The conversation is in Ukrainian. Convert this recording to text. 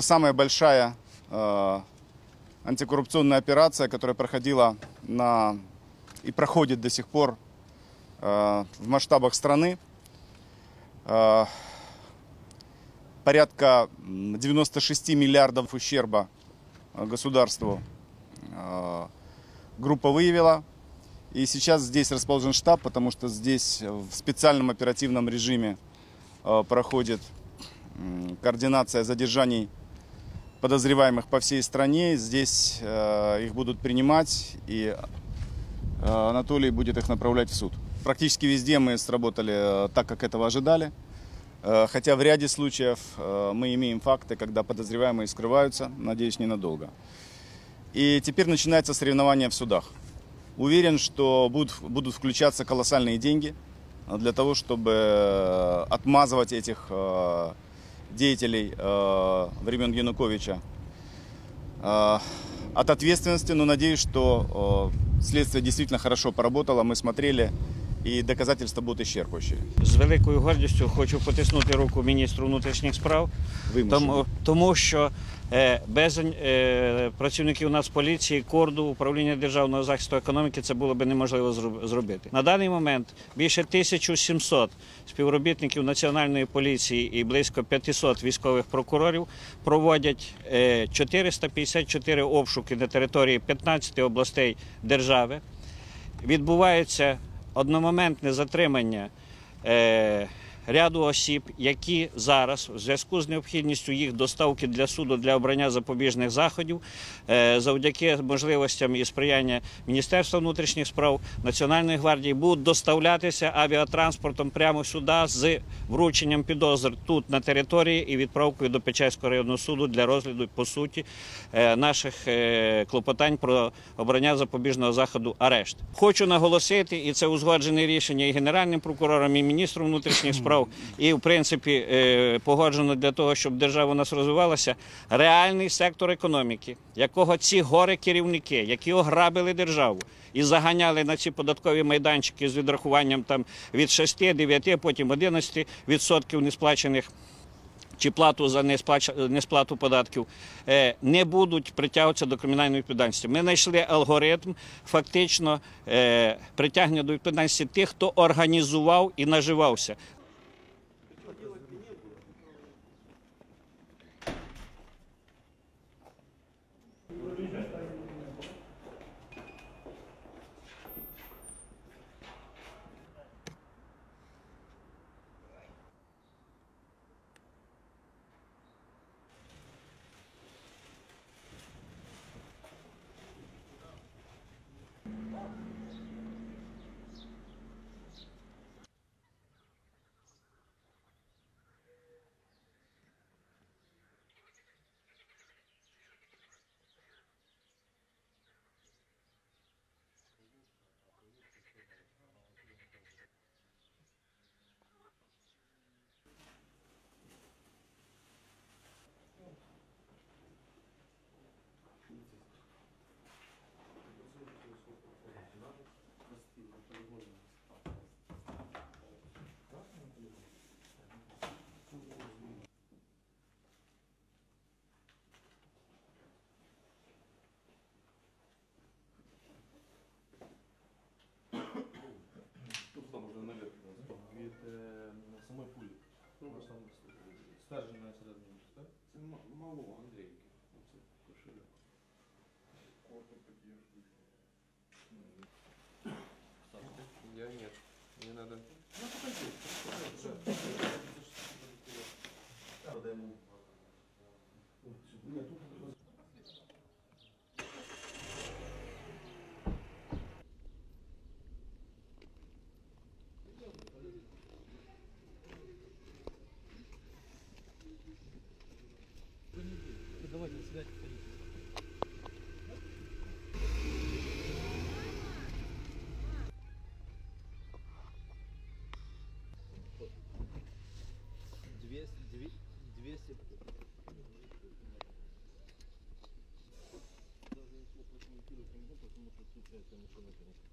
Это самая большая э, антикоррупционная операция, которая проходила на и проходит до сих пор э, в масштабах страны. Э, порядка м, 96 миллиардов ущерба э, государству э, группа выявила. И сейчас здесь расположен штаб, потому что здесь в специальном оперативном режиме э, проходит координация задержаний подозреваемых по всей стране. Здесь э, их будут принимать, и э, Анатолий будет их направлять в суд. Практически везде мы сработали э, так, как этого ожидали. Э, Хотя в ряде случаев э, мы имеем факты, когда подозреваемые скрываются, надеюсь, ненадолго. И теперь начинается соревнование в судах. Уверен, что будут, будут включаться колоссальные деньги для того, чтобы э, отмазывать этих э, деятелей э, времен Януковича э, от ответственности, но надеюсь, что э, следствие действительно хорошо поработало, мы смотрели, и доказательства будут исчерпывающие. З великою гордістю хочу потиснути руку міністру внутрішніх справ, тому, тому що е, без е, працівників Нацполіції, корду, управління державного захисту економіки це було б неможливо зробити. На даний момент більше 1700 співробітників Національної поліції і близько 500 військових прокурорів проводять е, 454 обшуки на території 15 областей держави. Відбувається одномоментне затримання е, ряду осіб, які зараз, в зв'язку з необхідністю їх доставки для суду для обрання запобіжних заходів, е, завдяки можливостям і сприяння Міністерства внутрішніх справ Національної гвардії, будуть доставлятися авіатранспортом прямо сюди з врученням підозр тут на території і відправкою до Печерського районного суду для розгляду по суті е, наших е, клопотань про обрання запобіжного заходу арешт. Хочу наголосити, і це узгоджене рішення і генеральним прокурором, і міністром внутрішніх справ, і в принципі е, погоджено для того, щоб держава у нас розвивалася. Реальний сектор економіки, якого ці гори керівники, які ограбили державу і заганяли на ці податкові майданчики з відрахуванням там від 6, 9, потім 11 відсотків несплачених чи плату за несплату податків, е, не будуть притягуватися до кримінальної відповідальності. Ми знайшли алгоритм фактично е, притягнення до відповідальності тих, хто організував і наживався. Від е, самої пулі. Ну, там стержень середньому, так? Це м- мало Андрійки. Це кошельок. Я нет. Не надо. Двести, Gracias.